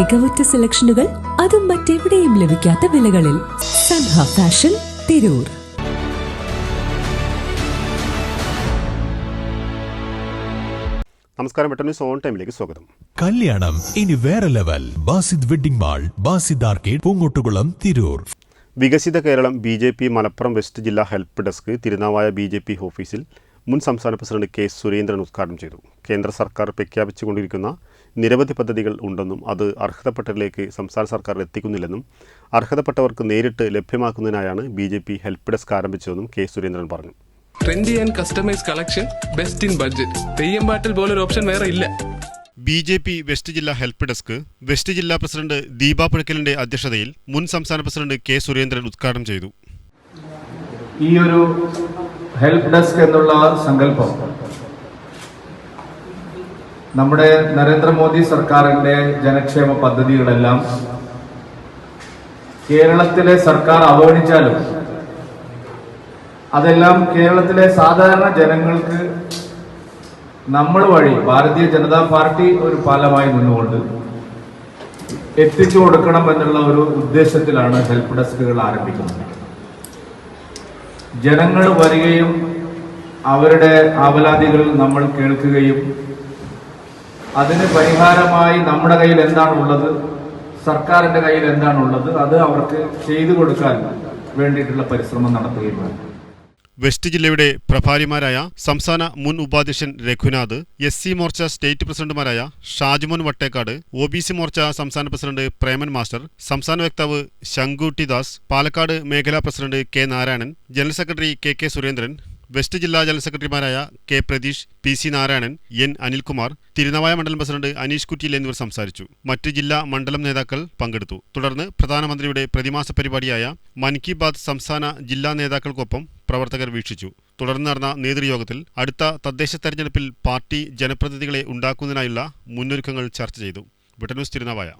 മികവുറ്റ സെലക്ഷനുകൾ അതും മറ്റെവിടെയും ലഭിക്കാത്ത വിലകളിൽ സൻഹ ഫാഷൻ തിരൂർ. നമസ്കാരം പെട്ടെന്ന് സോൺ ടൈമിലേക്ക് സ്വാഗതം. കല്യാണം ഇനി വേറെ level. Basid wedding mall Basid arcade Poongottukulam Tirur. വികസിത Keralam B J P Malappuram west ജില്ലാ help desk Thirunavaya B J P ഓഫീസിൽ മുൻ സംസ്ഥാന പ്രസിഡന്റ് കെ സുരേന്ദ്രൻ ഉദ്ഘാടനം ചെയ്തു. കേന്ദ്ര സർക്കാർ പ്രഖ്യാപിച്ചുകൊണ്ടിരിക്കുന്ന നിരവധി പദ്ധതികൾ ഉണ്ടെന്നും അത് അർഹതപ്പെട്ടവരിലേക്ക് സംസ്ഥാന സർക്കാർ എത്തിക്കുന്നില്ലെന്നും അർഹതപ്പെട്ടവർക്ക് നേരിട്ട് ലഭ്യമാക്കുന്നതിനായാണ് B J P help desk ആരംഭിച്ചതെന്നും K Surendran പറഞ്ഞു. Trendy and customise collection best in budget Theyyam പാട്ടിൽ പോലൊരു ഓപ്ഷൻ വേറെ ഇല്ല. ബി ജെ പി വെസ്റ്റ് ജില്ലാ ഹെൽപ്പ് ഡെസ്ക് വെസ്റ്റ് ജില്ലാ പ്രസിഡന്റ് ദീപ പുഴക്കലിന്റെ അധ്യക്ഷതയിൽ മുൻ സംസ്ഥാന പ്രസിഡന്റ് കെ സുരേന്ദ്രൻ ഉദ്ഘാടനം ചെയ്തു. ഈ ഒരു ഹെൽപ്പ് ഡെസ്ക് എന്നുള്ള സങ്കല്പം നമ്മുടെ നരേന്ദ്രമോദി സർക്കാരിന്റെ ജനക്ഷേമ പദ്ധതികളെല്ലാം കേരളത്തിലെ സർക്കാർ അവഗണിച്ചാലും അതെല്ലാം കേരളത്തിലെ സാധാരണ ജനങ്ങൾക്ക് നമ്മൾ വഴി ഭാരതീയ ജനതാ പാർട്ടി ഒരു പാലമായി നിന്നുകൊണ്ട് എത്തിച്ചു കൊടുക്കണം എന്നുള്ള ഒരു ഉദ്ദേശത്തിലാണ് ഹെൽപ്പ് ഡെസ്കുകൾ ആരംഭിക്കുന്നത്. ജനങ്ങൾ വരികയും അവരുടെ ആവലാതികൾ നമ്മൾ കേൾക്കുകയും അതിന് പരിഹാരമായി നമ്മുടെ കയ്യിൽ എന്താണുള്ളത് സർക്കാരിന്റെ കയ്യിൽ എന്താണുള്ളത് അത് അവർക്ക് ചെയ്തു കൊടുക്കാൻ വേണ്ടിയിട്ടുള്ള പരിശ്രമം നടത്തുകയുമാണ്. വെസ്റ്റ് ജില്ലയുടെ പ്രഭാരിമാരായ സംസ്ഥാന മുൻ ഉപാധ്യക്ഷൻ Raghunath S C Morcha state പ്രസിഡന്റുമാരായ Shajumon Vattekkad O B C Morcha സംസ്ഥാന പ്രസിഡന്റ് പ്രേമൻ മാസ്റ്റർ സംസ്ഥാന വക്താവ് ശങ്കുട്ടി ദാസ് പാലക്കാട് മേഖലാ president K Narayanan general secretary K K Surendran west ജില്ലാ ജനറൽ സെക്രട്ടറിമാരായ K Pratheesh P C Narayanan N Anilkumar Thirunavaya മണ്ഡലം president Aneesh കുറ്റിയിൽ എന്നിവർ സംസാരിച്ചു. മറ്റ് ജില്ലാ മണ്ഡലം നേതാക്കൾ പങ്കെടുത്തു. തുടർന്ന് പ്രധാനമന്ത്രിയുടെ പ്രതിമാസ പരിപാടിയായ മൻ കി ബാത് സംസ്ഥാന ജില്ലാ നേതാക്കൾക്കൊപ്പം പ്രവർത്തകർ വീക്ഷിച്ചു. തുടർന്ന് നടന്ന നേതൃയോഗത്തിൽ അടുത്ത തദ്ദേശ തെരഞ്ഞെടുപ്പിൽ പാർട്ടി ജനപ്രതിനിധികളെ ഉണ്ടാക്കുന്നതിനായുള്ള മുന്നൊരുക്കങ്ങൾ ചർച്ച ചെയ്തു. ബ്രിട്ടനൂസ് തിരുനവായ.